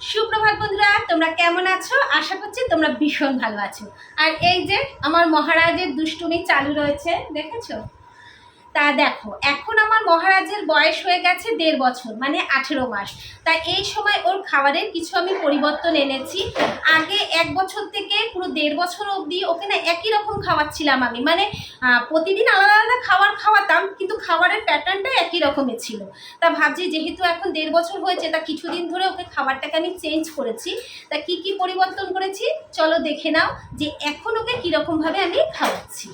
সুপ্রভাত বন্ধুরা, তোমরা কেমন আছো? আশা করছি তোমরা ভীষণ ভালো আছো। আর এই যে আমার মহারাজের দুষ্টুমি চালু রয়েছে, দেখেছ? তা দেখো, এখন আমার মহারাজের বয়স হয়ে গেছে দেড় বছর মানে আঠেরো মাস। তা এই সময় ওর খাবারের কিছু আমি পরিবর্তন এনেছি। আগে এক বছর থেকে পুরো দেড় বছর অবধি ওকে না একই রকম খাওয়াচ্ছিলাম আমি। মানে প্রতিদিন আলাদা আলাদা খাবার খাওয়াতাম, কিন্তু খাবারের প্যাটার্নটা একই রকমের ছিল। তা ভাবছি যেহেতু এখন দেড় বছর হয়েছে, তা কিছুদিন ধরে ওকে খাবারটাকে আমি চেঞ্জ করেছি। তা কি কি পরিবর্তন করেছি? চলো দেখে নাও যে এখন ওকে কীরকমভাবে আমি খাওয়াচ্ছি।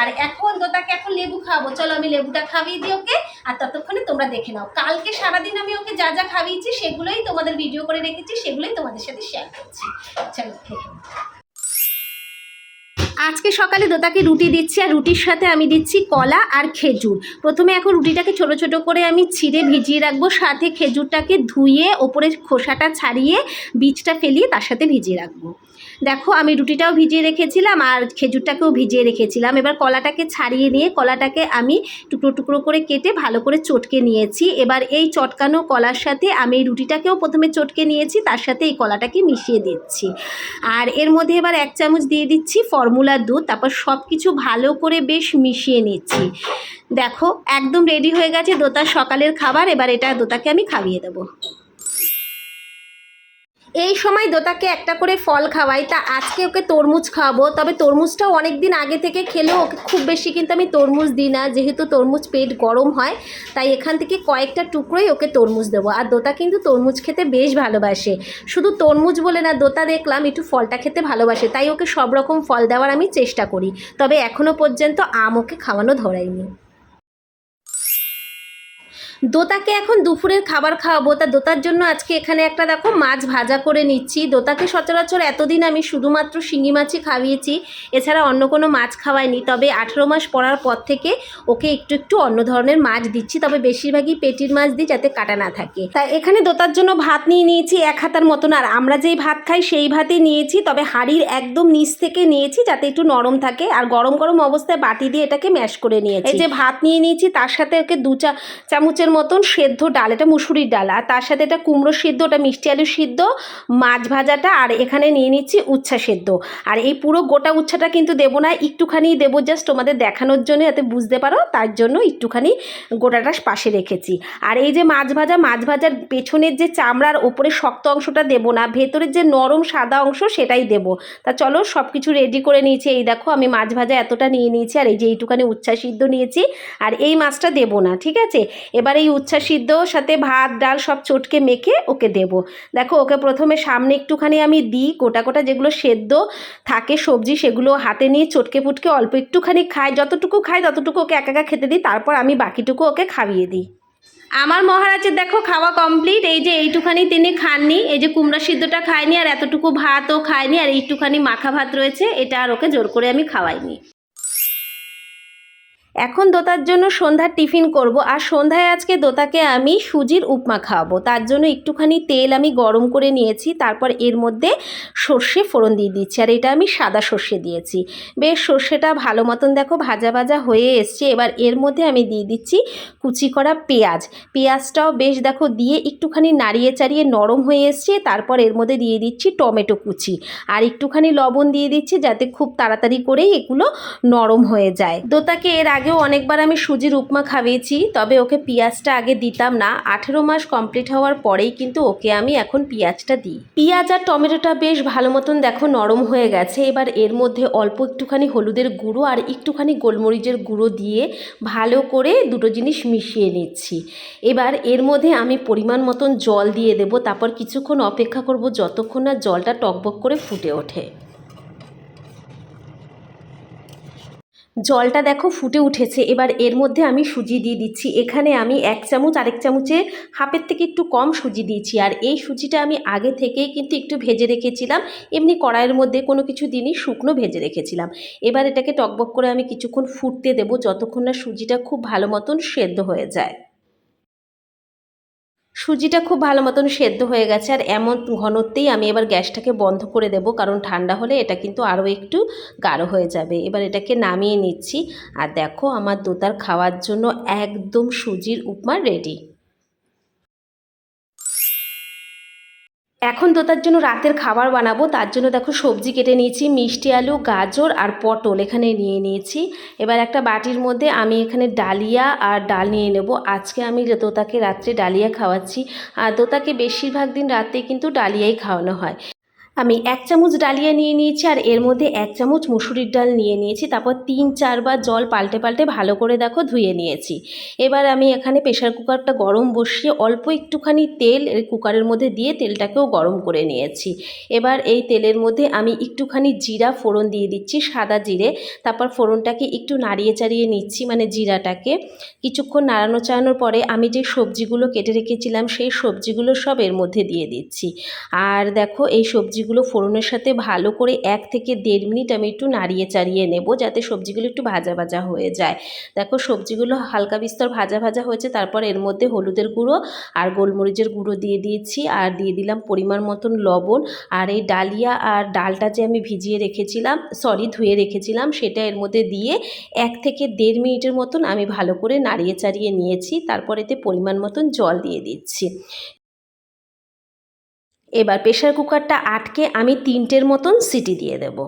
আর এখন তো তাকে এখন লেবু খাওয়াবো। চলো আমি লেবুটা খাইয়ে দিই ওকে, আর ততক্ষণে তোমরা দেখে নাও। কালকে সারাদিন আমি ওকে যা যা খাইয়েছি, সেগুলোই তোমাদের ভিডিও করে রেখেছি, সেগুলোই তোমাদের সাথে শেয়ার করছি। চলো, খেয়ে। আজকে সকালে দোতাকে রুটি দিচ্ছি আর রুটির সাথে আমি দিচ্ছি কলা আর খেজুর। প্রথমে এখন রুটিটাকে ছোট ছোট করে আমি ছিঁড়ে ভিজিয়ে রাখব, সাথে খেজুরটাকে ধুয়ে ওপরে খোসাটা ছাড়িয়ে বীজটা ফেলিয়ে তার সাথে ভিজিয়ে রাখব। দেখো, আমি রুটিটাও ভিজিয়ে রেখেছিলাম আর খেজুরটাকেও ভিজিয়ে রেখেছিলাম। এবার কলাটাকে ছাড়িয়ে নিয়ে কলাটাকে আমি টুকরো টুকরো করে কেটে ভালো করে চটকে নিয়েছি। এবার এই চটকানো কলার সাথে আমি রুটিটাকেও প্রথমে চটকে নিয়েছি, তার সাথে এই কলাটাকে মিশিয়ে দিচ্ছি। আর এর মধ্যে এবার এক চামচ দিয়ে দিচ্ছি ফর্মুলার দুধ, তারপর সব কিছু ভালো করে বেশ মিশিয়ে নিচ্ছি। দেখো, একদম রেডি হয়ে গেছে দোতার সকালের খাবার, এবার এটা দোতাকে আমি খাইয়ে দেবো। এই সময় দোতাকে একটা করে ফল খাওয়াই। তা আজকে ওকে তরমুজ খাওয়াবো। তবে তরমুজটাও অনেক দিন আগে থেকে খেলেও ওকে খুব বেশি কিন্তু আমি তরমুজ দিই না, যেহেতু তরমুজ পেট গরম হয়, তাই এখান থেকে কয়েকটা টুকরোই ওকে তরমুজ দেবো। আর দোতা কিন্তু তরমুজ খেতে বেশ ভালোবাসে। শুধু তরমুজ বলে না, দোতা দেখলাম একটু ফলটা খেতে ভালোবাসে, তাই ওকে সব রকম ফল দেওয়ার আমি চেষ্টা করি। তবে এখনও পর্যন্ত আম ওকে খাওয়ানো ধরাইনি। দোতাকে এখন দুপুরের খাবার খাওয়াবো। তা দোতার জন্য আজকে এখানে একটা দেখো মাছ ভাজা করে নিচ্ছি। দোতাকে সচরাচর এতদিন আমি শুধুমাত্র শিঙি মাছই খাইয়েছি। এছাড়া অন্য কোনো মাছ খাওয়াইনি। তবে আঠেরো মাস পড়ার পর থেকে ওকে একটু একটু অন্য ধরনের মাছ দিচ্ছি। তবে বেশিরভাগই পেটির মাছ দিই যাতে কাটা না থাকে। তা এখানে দোতার জন্য ভাত নিয়ে নিয়েছি এক হাতার মতন। আর আমরা যেই ভাত খাই সেই ভাতই নিয়েছি। তবে হাঁড়ির একদম নিচ থেকে নিয়েছি যাতে একটু নরম থাকে। আর গরম গরম অবস্থায় বাটি দিয়ে এটাকে ম্যাশ করে নিয়েছি। এই যে ভাত নিয়ে নিয়েছি, তার সাথে ওকে দু চা চামচের মতন সেদ্ধ ডাল, এটা মুসুরির ডাল, আর তার সাথে এটা কুমড়ো সিদ্ধ, ওটা মিষ্টি আলু সিদ্ধ, মাছ ভাজাটা, আর এখানে নিয়ে নিচ্ছি উচ্ছা সেদ্ধ। আর এই পুরো গোটা উচ্ছাটা কিন্তু দেবো না, একটুখানি দেবো জাস্ট তোমাদের দেখানোর জন্য যাতে বুঝতে পারো, তার জন্য একটুখানি গোটাটা পাশে রেখেছি। আর এই যে মাছ ভাজা, মাছ ভাজার পেছনের যে চামড়ার ওপরে শক্ত অংশটা দেবো না, ভেতরের যে নরম সাদা অংশ সেটাই দেবো। তা চলো সব কিছু রেডি করে নিয়েছি, এই দেখো আমি মাছ ভাজা এতটা নিয়ে নিয়েছি, আর এই যে এইটুখানি উচ্ছা সিদ্ধ নিয়েছি, আর এই মাছটা দেবো না, ঠিক আছে? এবার এই উচ্ছা সিদ্ধ সাথে ভাত, ডাল সব চটকে মেখে ওকে দেব। দেখো, ওকে প্রথমে সামনে একটুখানি আমি দিই, গোটা গোটা যেগুলো সেদ্ধ থাকে সবজি সেগুলো হাতে নিয়ে চটকে ফুটকে অল্প একটুখানি খাই। যতটুকু খাই ততটুকু ওকে একা একা খেতে দিই, তারপর আমি বাকিটুকু ওকে খাইয়ে দিই। আমার মহারাজের দেখো খাওয়া কমপ্লিট এই যে এইটুখানি তিনি খাননি, এই যে কুমড়া সিদ্ধটা খায়নি আর এতটুকু ভাতও খায়নি আর এইটুখানি মাখা ভাত রয়েছে, এটা আর ওকে জোর করে আমি খাওয়াইনি। এখন দোতার জন্য সন্ধ্যার টিফিন করব আর সন্ধ্যায় আজকে দোতাকে আমি সুজির উপমা খাওয়াবো। তার জন্য একটুখানি তেল আমি গরম করে নিয়েছি, তারপর এর মধ্যে সর্ষে ফোড়ন দিয়ে দিচ্ছি আর এটা আমি সাদা সর্ষে দিয়েছি। বেশ সর্ষেটা ভালো মতন দেখো ভাজা ভাজা হয়ে এসছে। এবার এর মধ্যে আমি দিয়ে দিচ্ছি কুচি করা পেঁয়াজ। পেঁয়াজটাও বেশ দেখো দিয়ে একটুখানি নাড়িয়ে চাড়িয়ে নরম হয়ে এসছে, তারপর এর মধ্যে দিয়ে দিচ্ছি টমেটো কুচি। আর একটুখানি লবণ দিয়ে দিচ্ছি যাতে খুব তাড়াতাড়ি করেই এগুলো নরম হয়ে যায়। দোতাকে এর আগেও অনেকবার আমি সুজির উপমা খাইয়েছি, তবে ওকে পেঁয়াজটা আগে দিতাম না। আঠেরো মাস কমপ্লিট হওয়ার পরেই কিন্তু ওকে আমি এখন পেঁয়াজটা দিই। পেঁয়াজ আর টমেটোটা বেশ ভালো মতন দেখো নরম হয়ে গেছে। এবার এর মধ্যে অল্প একটুখানি হলুদের গুঁড়ো আর একটুখানি গোলমরিচের গুঁড়ো দিয়ে ভালো করে দুটো জিনিস মিশিয়ে নিচ্ছি। এবার এর মধ্যে আমি পরিমাণ মতন জল দিয়ে দেব, তারপর কিছুক্ষণ অপেক্ষা করব যতক্ষণ না জলটা টকবক করে ফুটে ওঠে। জলটা দেখো ফুটে উঠেছে। এবার এর মধ্যে আমি সুজি দিয়ে দিচ্ছি। এখানে আমি এক চামচ, আরেক চামচে হাফের থেকে একটু কম সুজি দিয়েছি। আর এই সুজিটা আমি আগে থেকেই কিন্তু একটু ভেজে রেখেছিলাম। এমনি কড়াইয়ের মধ্যে কোনো কিছু দিনই শুকনো ভেজে রেখেছিলাম। এবার এটাকে টকবক করে আমি কিছুক্ষণ ফুটতে দেবো, যতক্ষণ না সুজিটা খুব ভালো মতন সেদ্ধ হয়ে যায়। সুজিটা খুব ভালো মতন সেদ্ধ হয়ে গেছে আর এমন ঘনত্বেই আমি এবার গ্যাসটাকে বন্ধ করে দেব, কারণ ঠান্ডা হলে এটা কিন্তু আরও একটু গাঢ় হয়ে যাবে। এবার এটাকে নামিয়ে নিচ্ছি। আর দেখো আমার দোতার খাওয়ার জন্য একদম সুজির উপমা রেডি এখন তো তার জন্য রাতের খাবার বানাবো, তার জন্য দেখো সবজি কেটে নিয়েছি, মিষ্টি আলু, গাজর আর পটল এখানে নিয়ে নিয়েছি। এবার একটা বাটির মধ্যে আমি এখানে ডালিয়া আর ডাল নিয়ে নেব। আজকে আমি তোতাকে রাত্রে ডালিয়া খাওয়াচ্ছি, আর তোতাকে বেশিরভাগ দিন রাতে কিন্তু ডালিয়াই খাওয়ানো হয়। আমি এক চামচ ডালিয়া নিয়ে নিয়েছি আর এর মধ্যে এক চামচ মুসুরির ডাল নিয়ে নিয়েছি। তারপর তিন চারবার জল পাল্টে পাল্টে ভালো করে দেখো ধুয়ে নিয়েছি। এবার আমি এখানে প্রেশার কুকারটা গরম বসিয়ে অল্প একটুখানি তেল কুকারের মধ্যে দিয়ে তেলটাকেও গরম করে নিয়েছি। এবার এই তেলের মধ্যে আমি একটুখানি জিরা ফোড়ন দিয়ে দিচ্ছি, সাদা জিরে। তারপর ফোড়নটাকে একটু নাড়িয়ে চাড়িয়ে নিচ্ছি মানে জিরাটাকে। কিছুক্ষণ নাড়ানো চাড়ানোর পরে আমি যে সবজিগুলো কেটে রেখেছিলাম, সেই সবজিগুলো সব এর মধ্যে দিয়ে দিচ্ছি। আর দেখো এই সবজিগুলো ফোড়নের সাথে ভালো করে এক থেকে দেড় মিনিট আমি একটু নাড়িয়ে চাড়িয়ে নেব যাতে সবজিগুলো একটু ভাজা ভাজা হয়ে যায়। দেখো সবজিগুলো হালকা বিস্তর ভাজা ভাজা হয়েছে, তারপর এর মধ্যে হলুদের গুঁড়ো আর গোলমরিচের গুঁড়ো দিয়ে দিয়েছি আর দিয়ে দিলাম পরিমাণ মতন লবণ আর এই ডালিয়া আর ডালটা যে আমি ভিজিয়ে রেখেছিলাম সরি ধুয়ে রেখেছিলাম সেটা এর মধ্যে দিয়ে এক থেকে দেড় মিনিটের মতন আমি ভালো করে নাড়িয়ে চাড়িয়ে নিয়েছি, তারপর এতে পরিমাণ মতন জল দিয়ে দিচ্ছি। এবার প্রেশার কুকারটা আটকে আমি তিনটের মতন সিটি দিয়ে দেব।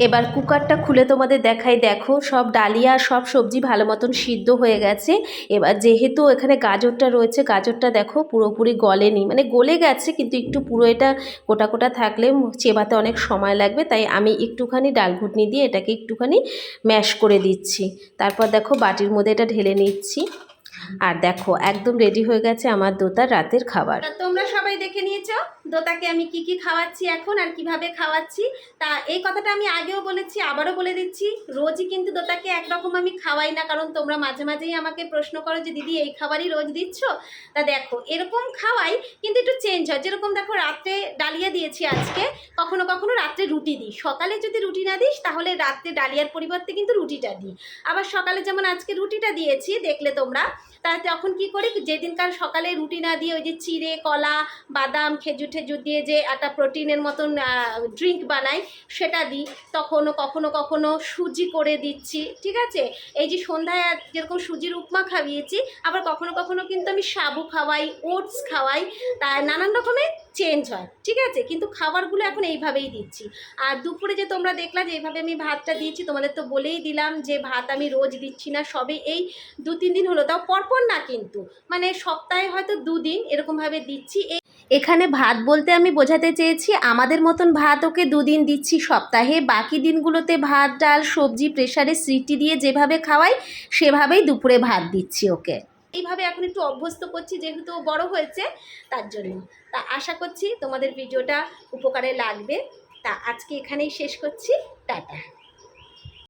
এবার কুকারটা খুলে তোমাদের দেখাই। দেখো, সব ডালিয়া সব সবজি ভালো মতন সিদ্ধ হয়ে গেছে। এবার যেহেতু এখানে গাজরটা রয়েছে, গাজরটা দেখো পুরোপুরি গলেনি। মানে গলে গেছে, কিন্তু একটু পুরো এটা গোটা কোটা থাকলে চেবাতে অনেক সময় লাগবে। তাই আমি একটুখানি ডাল ঘুটনি দিয়ে এটাকে একটুখানি ম্যাশ করে দিচ্ছি। তারপর দেখো বাটির মধ্যে এটা ঢেলে নিচ্ছি। আর দেখো, একদম রেডি হয়ে গেছে আমার দোতার রাতের খাবার। তোমরা সবাই দেখে নিয়েছো? দোতাকে আমি কি কি খাওয়াচ্ছি এখন আর কীভাবে খাওয়াচ্ছি, তা এই কথাটা আমি আগেও বলেছি, আবারও বলে দিচ্ছি, রোজই কিন্তু দোতাকে একরকম আমি খাওয়াই না, কারণ তোমরা মাঝে মাঝেই আমাকে প্রশ্ন করো যে দিদি এই খাবারই রোজ দিচ্ছ? তা দেখো, এরকম খাওয়াই কিন্তু একটু চেঞ্জ হয়, যেরকম দেখো রাত্রে ডালিয়া দিয়েছি আজকে, কখনো কখনো রাত্রে রুটি দিই। সকালে যদি রুটি না দিস, তাহলে রাত্রে ডালিয়ার পরিবর্তে কিন্তু রুটিটা দিই। আবার সকালে যেমন আজকে রুটিটা দিয়েছি, দেখলে তোমরা, তা তখন কি করি, যেদিনকার সকালে রুটি না দিয়ে ওই যে চিড়ে, কলা, বাদাম, খেজুর দিয়ে যে একটা প্রোটিনের মতন ড্রিঙ্ক বানাই, সেটা দিই। তখনও কখনো কখনো সুজি করে দিচ্ছি, ঠিক আছে? এই যে সন্ধ্যায় যেরকম সুজির উপমা খাইয়েছি, আবার কখনো কখনো কিন্তু আমি সাবু খাওয়াই, ওটস খাওয়াই তা নানান রকমের চেঞ্জ হয়, ঠিক আছে? কিন্তু খাবারগুলো এখন এইভাবেই দিচ্ছি। আর দুপুরে যে তোমরা দেখলা যে এইভাবে আমি ভাতটা দিয়েছি, তোমাদের তো বলেই দিলাম যে ভাত আমি রোজ দিচ্ছি না, সবে এই দু তিন দিন হলো। তাও পরপর না কিন্তু মানে সপ্তাহে হয়তো দুদিন এরকমভাবে দিচ্ছি। এই এখানে ভাত বলতে আমি বোঝাতে চেয়েছি, আমাদের মতন ভাত ওকে দুদিন দিচ্ছি সপ্তাহে, বাকি দিনগুলোতে ভাত, ডাল, সবজি প্রেশারে সিটি দিয়ে যেভাবে খাওয়াই, সেভাবেই দুপুরে ভাত দিচ্ছি ওকে। এইভাবে এখন একটু অভ্যস্ত করছি যেহেতু বড় হয়েছে, তার জন্য। তা আশা করছি তোমাদের ভিডিওটা উপকারে লাগবে। তা আজকে এখানেই শেষ করছি। টাটা।